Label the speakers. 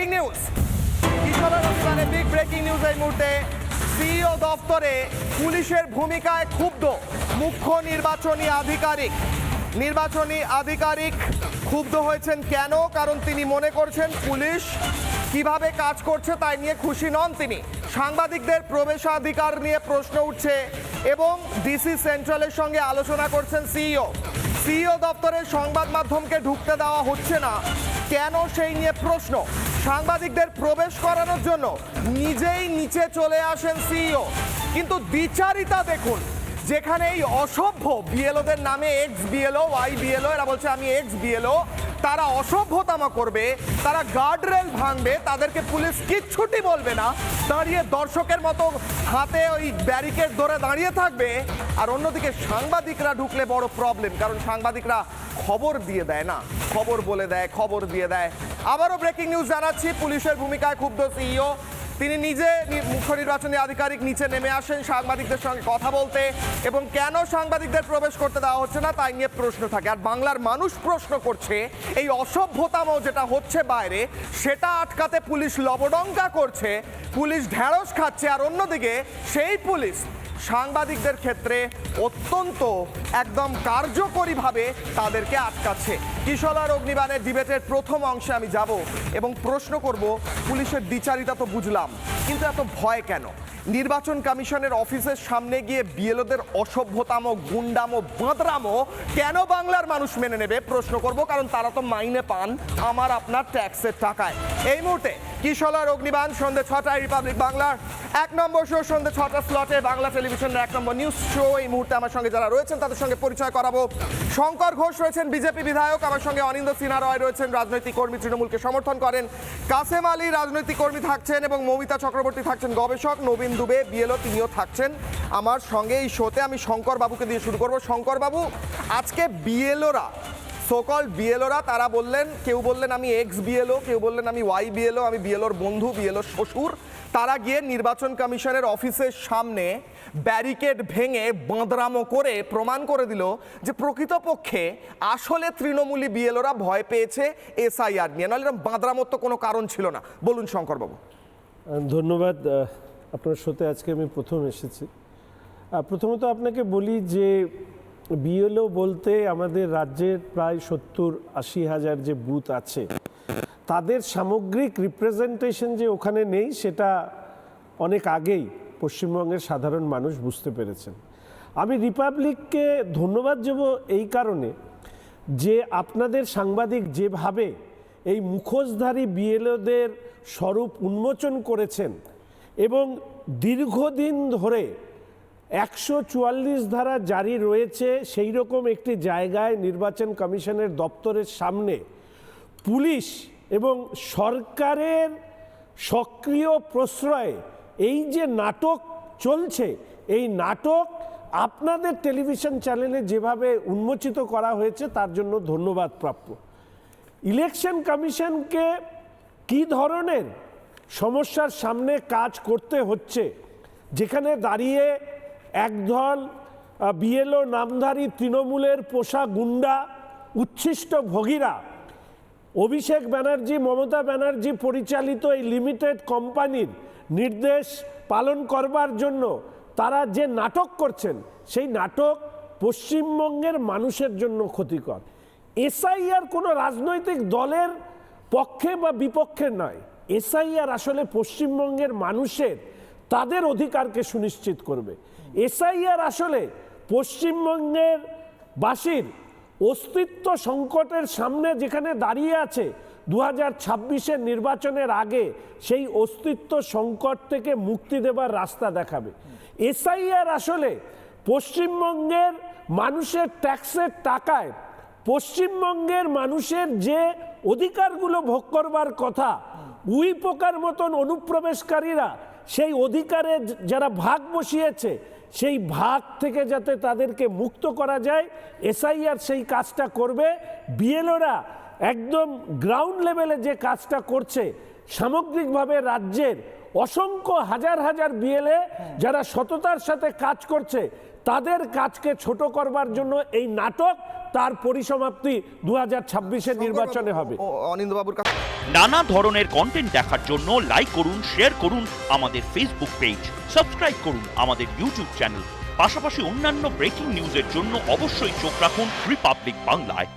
Speaker 1: Breaking news অনুষ্ঠানে big breaking news এই মুহূর্তে। সিইও দপ্তরে পুলিশের ভূমিকায় ক্ষুব্ধ মুখ্য নির্বাচনী আধিকারিক। নির্বাচনী আধিকারিক ক্ষুব্ধ হয়েছেন কেন? কারণ তিনি মনে করছেন পুলিশ কীভাবে কাজ করছে তাই নিয়ে খুশি নন তিনি। সাংবাদিকদের প্রবেশাধিকার নিয়ে প্রশ্ন উঠছে এবং ডিসি সেন্ট্রালের সঙ্গে আলোচনা করছেন সিইও সিইও দপ্তরের সংবাদ মাধ্যমকে ঢুকতে দেওয়া হচ্ছে না। কেন সেই নিয়ে প্রশ্ন? সাংবাদিকদের প্রবেশ করানোর জন্য নিজেই নিচে চলে আসেন সিইও। কিন্তু দ্বিচারিতা দেখুন, যেখানে এই অসভ্য বিএলওদের নামে এক্স বিএলও ওয়াই বিএলও এরা বলছে আমি এক্স বিএলও তারা অসভ্যতামা করবে, তারা গার্ডরেল ভাঙবে, তাদেরকে পুলিশ কিচ্ছুটি বলবে না, দাঁড়িয়ে দর্শকের মতো হাতে ওই ব্যারিকেড ধরে দাঁড়িয়ে থাকবে, আর অন্যদিকে সাংবাদিকরা ঢুকলে বড় প্রবলেম কারণ সাংবাদিকরা খবর দিয়ে দেয় না, খবর বলে দেয়, খবর দিয়ে দেয়। আবারও ব্রেকিং নিউজ জানাচ্ছি, পুলিশের ভূমিকায় ক্ষুব্ধ সিইও তিনি নিজে মুখ্য নির্বাচনী আধিকারিক নিচে নেমে আসেন সাংবাদিকদের সঙ্গে কথা বলতে এবং কেন সাংবাদিকদের প্রবেশ করতে দেওয়া হচ্ছে না তাই নিয়ে প্রশ্ন থাকে। আর বাংলার মানুষ প্রশ্ন করছে, এই অসভ্যতাম যেটা হচ্ছে বাইরে, সেটা আটকাতে পুলিশ লবডঙ্কা করছে, পুলিশ ঢ্যাঁড়স খাচ্ছে, আর অন্যদিকে সেই পুলিশ সাংবাদিকদের ক্ষেত্রে অত্যন্ত একদম কার্যকরীভাবে তাদেরকে আটকাচ্ছে। কিশোলার অগ্নিবাণের ডিবেটের প্রথম অংশে আমি যাব এবং প্রশ্ন করব, পুলিশের বিচারিতা তো বুঝলাম, কিন্তু এত ভয় কেন? নির্বাচন কমিশনের অফিসের সামনে গিয়ে বিএলওদের অসভ্যতাম, গুন্ডামো, বাঁদরামো কেন বাংলার মানুষ মেনে নেবে? প্রশ্ন করব, কারণ তারা তো মাইনে পান আমার আপনার ট্যাক্সের টাকায়। এই মুহূর্তে কিশোলার অগ্নিবাণ, সন্ধ্যে ছটায় রিপাবলিক বাংলার এক নম্বর শো সন্ধ্যে ছটা স্লটে বাংলা টেলিভিশনের এক নম্বর নিউজ শো এই মুহূর্তে আমার সঙ্গে যারা রয়েছেন, তাদের সঙ্গে পরিচয় করাবো। শঙ্কর ঘোষ রয়েছেন বিজেপি বিধায়ক, আমার সঙ্গে অনিন্দ সিনহা রয় রয়েছেন রাজনৈতিক কর্মী তৃণমূলকে সমর্থন করেন। কাসেম আলী রাজনৈতিক কর্মী থাকছেন এবং মমিতা চক্রবর্তী থাকছেন গবেষক। নবীন দুবে বিএলও তিনিও থাকছেন আমার সঙ্গে এই শোতে আমি শঙ্কর বাবুকে দিয়ে শুরু করব। শঙ্কর বাবু, আজকে বিএলওরা সোকল বিএলওরা তারা বললেন, কেউ বললেন আমি এক্স বিএলও কেউ বললেন আমি ওয়াই বিএলও আমি বিএলওর বন্ধু বিএলওর শ্বশুর। তারা গিয়ে নির্বাচন কমিশনের অফিসের সামনে ব্যারিকেড ভেঙে বাঁদরামো করে প্রমাণ করে দিল যে প্রকৃতপক্ষে আসলে তৃণমূলী বিএলওরা ভয় পেয়েছে এসআইআর নিয়ে। নাহলে বাঁদরামোর তো কোনো কারণ ছিল না। বলুন শঙ্করবাবু।
Speaker 2: ধন্যবাদ আপনার সাথে আজকে আমি প্রথম এসেছি। প্রথমত আপনাকে বলি যে বিএলও বলতে আমাদের রাজ্যের প্রায় সত্তর আশি হাজার যে বুথ আছে, তাদের সামগ্রিক রিপ্রেজেন্টেশন যে ওখানে নেই সেটা অনেক আগেই পশ্চিমবঙ্গের সাধারণ মানুষ বুঝতে পেরেছেন। আমি রিপাবলিককে ধন্যবাদ দেব এই কারণে যে আপনাদের সাংবাদিক যেভাবে এই মুখোশধারী বিএলওদের স্বরূপ উন্মোচন করেছেন এবং দীর্ঘদিন ধরে একশো চুয়াল্লিশ ধারা জারি রয়েছে, সেই রকম একটি জায়গায় নির্বাচন কমিশনের দপ্তরের সামনে। পুলিশ এবং সরকারের সক্রিয় প্রশ্রয়ে, এই যে নাটক চলছে, এই নাটক আপনাদের টেলিভিশন চ্যানেলে যেভাবে উন্মোচিত করা হয়েছে, তার জন্য ধন্যবাদ প্রাপ্য। ইলেকশন কমিশনকে কি ধরনের সমস্যার সামনে কাজ করতে হচ্ছে? যেখানে দাঁড়িয়ে একদল বিএলও নামধারী তৃণমূলের পোষা গুন্ডা, উচ্ছিষ্ট ভোগীরা। অভিষেক ব্যানার্জি, মমতা ব্যানার্জি পরিচালিত এই লিমিটেড কোম্পানির নির্দেশ পালন করবার জন্য তারা যে নাটক করছেন, সেই নাটক পশ্চিমবঙ্গের মানুষের জন্য ক্ষতিকর। এসআইআর কোনো রাজনৈতিক দলের পক্ষে বা বিপক্ষে নয়। এসআইআর আসলে পশ্চিমবঙ্গের মানুষের তাদের অধিকারকে সুনিশ্চিত করবে। এসআইআর আসলে পশ্চিমবঙ্গের বাসীর অস্তিত্ব সংকটের সামনে যেখানে দাঁড়িয়ে আছে দু হাজার নির্বাচনের আগে সেই অস্তিত্ব সংকট থেকে মুক্তি দেবার রাস্তা দেখাবে। এসআইআর আসলে পশ্চিমবঙ্গের মানুষের ট্যাক্সের টাকায় পশ্চিমবঙ্গের মানুষের যে অধিকারগুলো ভোগ করবার কথা, উই পোকার মতন অনুপ্রবেশকারীরা সেই অধিকারে যারা ভাগ বসিয়েছে, সেই ভাগ থেকে যাতে তাদেরকে মুক্ত করা যায়, এসআইআর সেই কাজটা করবে। বিএলওরা একদম গ্রাউন্ড লেভেলে যে কাজটা করছে, সামগ্রিকভাবে রাজ্যের অসংখ্য হাজার হাজার বিএলএ যারা সততার সাথে কাজ করছে, তাদের কাজকে ছোট করবার জন্য এই নাটক তার পরিসমাপ্তি দু হাজার ছাব্বিশের নির্বাচনে হবে।
Speaker 1: অনিন্দবাবুর কাছে
Speaker 3: নানা ধরনের কন্টেন্ট দেখার জন্য লাইক করুন শেয়ার করুন আমাদের ফেসবুক পেজ সাবস্ক্রাইব করুন আমাদের ইউটিউব চ্যানেল পাশাপাশি অন্যান্য ব্রেকিং নিউজের জন্য অবশ্যই চোখ রাখুন রিপাবলিক বাংলায়